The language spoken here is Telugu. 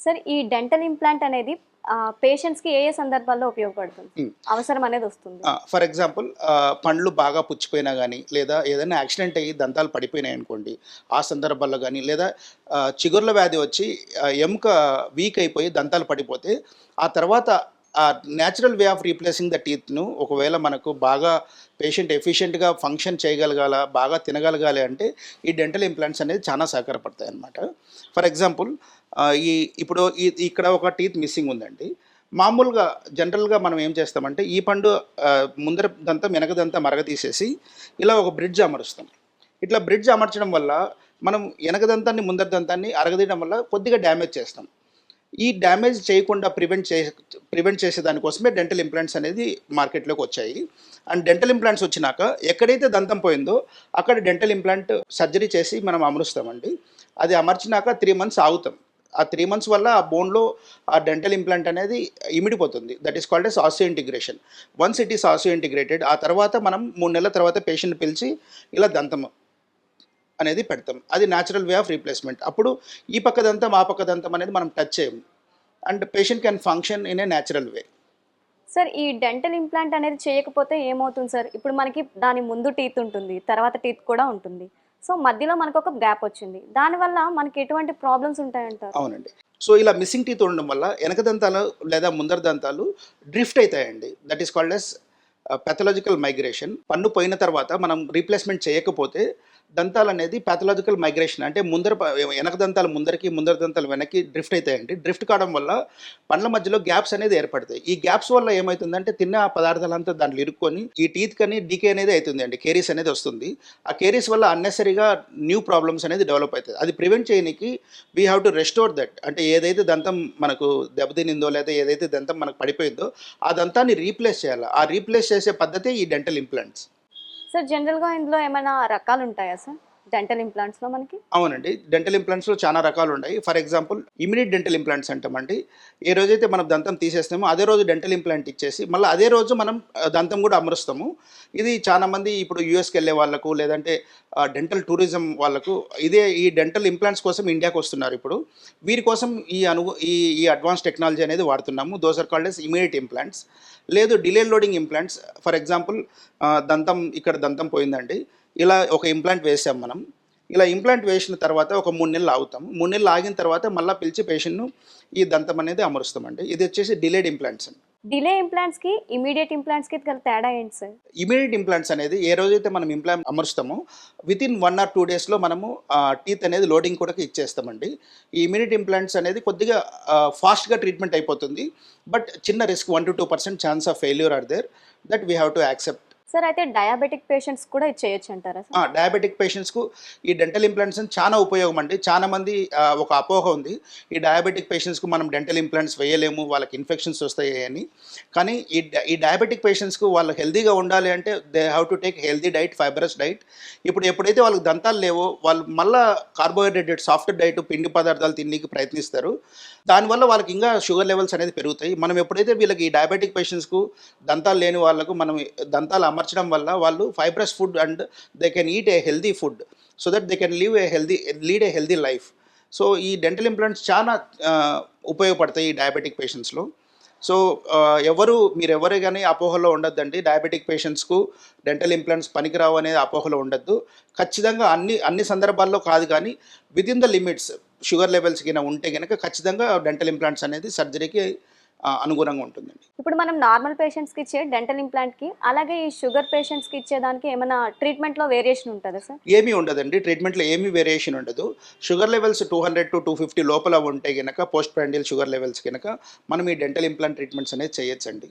సార్ ఈ డెంటల్ ఇంప్లాంట్ అనేది పేషెంట్స్కి ఏ ఏ సందర్భాల్లో ఉపయోగపడుతుంది Hmm. అవసరం అనేది వస్తుంది ఫర్ ఎగ్జాంపుల్ పండ్లు బాగా పుచ్చిపోయినా కానీ లేదా ఏదైనా యాక్సిడెంట్ అయ్యి దంతాలు పడిపోయినాయి అనుకోండి ఆ సందర్భాల్లో కానీ లేదా చిగుర్ల వ్యాధి వచ్చి ఎముక వీక్ అయిపోయి దంతాలు పడిపోతే ఆ తర్వాత ఆ natural way of replacing the టీత్ను ఒకవేళ మనకు బాగా పేషెంట్ ఎఫిషియెంట్గా ఫంక్షన్ చేయగలగాల బాగా తినగలగాలి అంటే ఈ డెంటల్ ఇంప్లాంట్స్ అనేది చాలా సహకారపడతాయి అన్నమాట. ఫర్ ఎగ్జాంపుల్ ఈ ఇప్పుడు ఈ ఇక్కడ ఒక టీత్ మిస్సింగ్ ఉందండి. మామూలుగా జనరల్గా మనం ఏం చేస్తామంటే ఈ పండు ముందర దంతం వెనక దంతం మరగ తీసేసి ఇలా ఒక బ్రిడ్జ్ అమరుస్తాం. ఇట్లా బ్రిడ్జ్ అమర్చడం వల్ల మనం వెనక దంతాన్ని ముందర దంతాన్ని అరగదీయడం వల్ల కొద్దిగా డ్యామేజ్ చేస్తాం. ఈ డ్యామేజ్ చేయకుండా ప్రివెంట్ చే ప్రివెంట్ చేసే దానికోసమే డెంటల్ ఇంప్లాంట్స్ అనేది మార్కెట్లోకి వచ్చాయి. అండ్ డెంటల్ ఇంప్లాంట్స్ వచ్చినాక ఎక్కడైతే దంతం పోయిందో అక్కడ డెంటల్ ఇంప్లాంట్ సర్జరీ చేసి మనం అమరుస్తామండి. అది అమర్చినాక త్రీ మంత్స్ ఆగుతాం. ఆ త్రీ మంత్స్ వల్ల ఆ బోన్లో ఆ డెంటల్ ఇంప్లాంట్ అనేది ఇమిడిపోతుంది. That is called as osseointegration once it is osseointegrated ఆ తర్వాత మనం మూడు నెలల తర్వాత పేషెంట్ పిలిచి ఇలా దంతం అనేది పెడతాం. అది న్యాచురల్ వే ఆఫ్ రీప్లేస్మెంట్ అప్పుడు ఈ పక్క దంతం ఆ పక్క దంతం అనేది మనం టచ్ చేయము. And patient can function in a natural way sir ఈ డెంటల్ ఇంప్లాంట్ అనేది చేయకపోతే ఏమవుతుంది సార్ ఇప్పుడు మనకి దాని ముందు టీత్ ఉంటుంది తర్వాత టీత్ కూడా ఉంటుంది. సో మధ్యలో మనకు ఒక గ్యాప్ వచ్చింది. దానివల్ల మనకి ఎటువంటి ప్రాబ్లమ్స్ ఉంటాయంటారు? అవునండి. సో ఇలా మిస్సింగ్ టీత్ ఉండడం వల్ల వెనక దంతాలు లేదా ముందర దంతాలు డ్రిఫ్ట్ అవుతాయండి. That is called as pathological migration పన్ను పోయిన తర్వాత మనం రీప్లేస్మెంట్ చేయకపోతే దంతాలు అనేది ప్యాథలాజికల్ మైగ్రేషన్ అంటే ముందర వెనక దంతాలు ముందరికి ముందర దంతాలు వెనక్కి డ్రిఫ్ట్ అవుతాయండి. డ్రిఫ్ట్ కావడం వల్ల పండ్ల మధ్యలో గ్యాప్స్ అనేది ఏర్పడతాయి. ఈ గ్యాప్స్ వల్ల ఏమవుతుందంటే తిన్న ఆ పదార్థాలంతా దాంట్లో ఇరుక్కొని ఈ టీత్ కని డీకే అనేది అవుతుంది అండి కేరీస్ అనేది వస్తుంది. ఆ కేరీస్ వల్ల అన్నెసరీగా న్యూ ప్రాబ్లమ్స్ అనేది డెవలప్ అవుతుంది అది ప్రివెంట్ చేయడానికి we have to restore that అంటే ఏదైతే దంతం మనకు దెబ్బతినిందో లేదా ఏదైతే దంతం మనకు పడిపోయిందో ఆ దంతాన్ని రీప్లేస్ చేయాలి. ఆ రీప్లేస్ చేసే పద్ధతి ఈ డెంటల్ ఇంప్లాంట్స్ సార్ జనరల్గా ఇందులో ఏమైనా రకాలు ఉంటాయా సార్ డెంటల్ ఇంప్లాంట్స్లో మనకి? అవునండి. డెంటల్ ఇంప్లాంట్స్లో చాలా రకాలు ఉన్నాయి for example immediate dental implants అంటామండి. ఏ రోజైతే మనం దంతం తీసేస్తామో అదే రోజు డెంటల్ ఇంప్లాంట్ ఇచ్చేసి మళ్ళీ అదే రోజు మనం దంతం కూడా అమరుస్తాము. ఇది చాలా మంది ఇప్పుడు యూఎస్కి వెళ్ళే వాళ్ళకు లేదంటే డెంటల్ టూరిజం వాళ్ళకు ఇదే ఈ డెంటల్ ఇంప్లాంట్స్ కోసం ఇండియాకి వస్తున్నారు ఇప్పుడు. వీరి కోసం ఈ అను ఈ ఈ అడ్వాన్స్ టెక్నాలజీ అనేది వాడుతున్నాము. Those are called as immediate implants లేదు delay loading implants for example దంతం ఇక్కడ దంతం పోయిందండి. ఇలా ఒక ఇంప్లాంట్ వేసాం మనం. ఇలా ఇంప్లాంట్ వేసిన తర్వాత ఒక మూడు నెలలు ఆగుతాం. మూడు నెలలు ఆగిన తర్వాత మళ్ళీ పిలిచి పేషెంట్ను ఈ దంతం అనేది అమరుస్తామండి. ఇది వచ్చేసి డిలేడ్ ఇంప్లాంట్స్ అండి. డిలే ఇంప్లాంట్స్కి ఇమీడియట్ ఇంప్లాంట్స్కి గల తేడా ఏంటి సార్? ఇమీడియట్ ఇంప్లాంట్స్ అనేది ఏ రోజైతే మనం ఇంప్లాంట్ అమరుస్తామో within one or two డేస్లో మనము టీత్ అనేది లోడింగ్ కూడా ఇచ్చేస్తామండి. ఈ ఇమీడియట్ ఇంప్లాంట్స్ అనేది కొద్దిగా ఫాస్ట్గా ట్రీట్మెంట్ అయిపోతుంది. బట్ చిన్న risk one to two percent chance of failure are there that we have to accept sir అయితే డయాబెటిక్ పేషెంట్స్ కూడా ఇది చేయొచ్చు అంటారా డయాబెటిక్ డయాబెటిక్ పేషెంట్స్కు ఈ డెంటల్ ఇంప్లాంట్స్ చాలా ఉపయోగం అండి. చాలా మంది ఒక అపోహ ఉంది. ఈ డయాబెటిక్ పేషెంట్స్కు మనం డెంటల్ ఇంప్లాంట్స్ వేయలేము వాళ్ళకి ఇన్ఫెక్షన్స్ వస్తాయి అని. కానీ ఈ ఈ డయాబెటిక్ పేషెంట్స్కు వాళ్ళు హెల్తీగా ఉండాలి అంటే they have to take healthy diet fibrous diet ఇప్పుడు ఎప్పుడైతే వాళ్ళకి దంతాలు లేవో వాళ్ళు మళ్ళీ కార్బోహైడ్రేట్ సాఫ్ట్ డైట్ పిండి పదార్థాలు తినడానికి ప్రయత్నిస్తారు. దానివల్ల వాళ్ళకి ఇంకా షుగర్ లెవెల్స్ అనేది పెరుగుతాయి. మనం ఎప్పుడైతే వీళ్ళకి ఈ డయాబెటిక్ పేషెంట్స్కు దంతాలు లేని వాళ్ళకు మనం దంతాలు అమర్చడం వల్ల వాళ్ళు fibrous food and they can eat a healthy food so that they can live a healthy lead a healthy life so ఈ డెంటల్ ఇంప్లాంట్స్ చాలా ఉపయోగపడతాయి ఈ డయాబెటిక్ పేషెంట్స్లో సో ఎవరు మీరు ఎవరు కానీ అపోహలో ఉండొద్దండి. డయాబెటిక్ పేషెంట్స్కు డెంటల్ ఇంప్లాంట్స్ పనికిరావు అనేది అపోహలో ఉండొద్దు. ఖచ్చితంగా అన్ని అన్ని సందర్భాల్లో కాదు కానీ within the limits sugar levels కింద ఉంటే కనుక ఖచ్చితంగా డెంటల్ ఇంప్లాంట్స్ అనేది సర్జరీకి అనుగుణంగా ఉంటుందండి. ఇప్పుడు మనం నార్మల్ పేషెంట్స్కి ఇచ్చే డెంటల్ ఇంప్లాంట్కి అలాగే ఈ షుగర్ పేషెంట్స్కి ఇచ్చేదానికి ఏమైనా ట్రీట్మెంట్లో వేరియేషన్ ఉంటుందా సార్? ఏమీ ఉండదండి. ట్రీట్మెంట్లో ఏమీ వేరియేషన్ ఉండదు. Sugar levels two hundred to two fifty లోపల ఉంటే కనుక పోస్ట్ ప్రాండియల్ షుగర్ లెవెల్స్ కనుక మనం ఈ డెంటల్ ఇంప్లాంట్ ట్రీట్మెంట్స్ అనేది చేయొచ్చండి.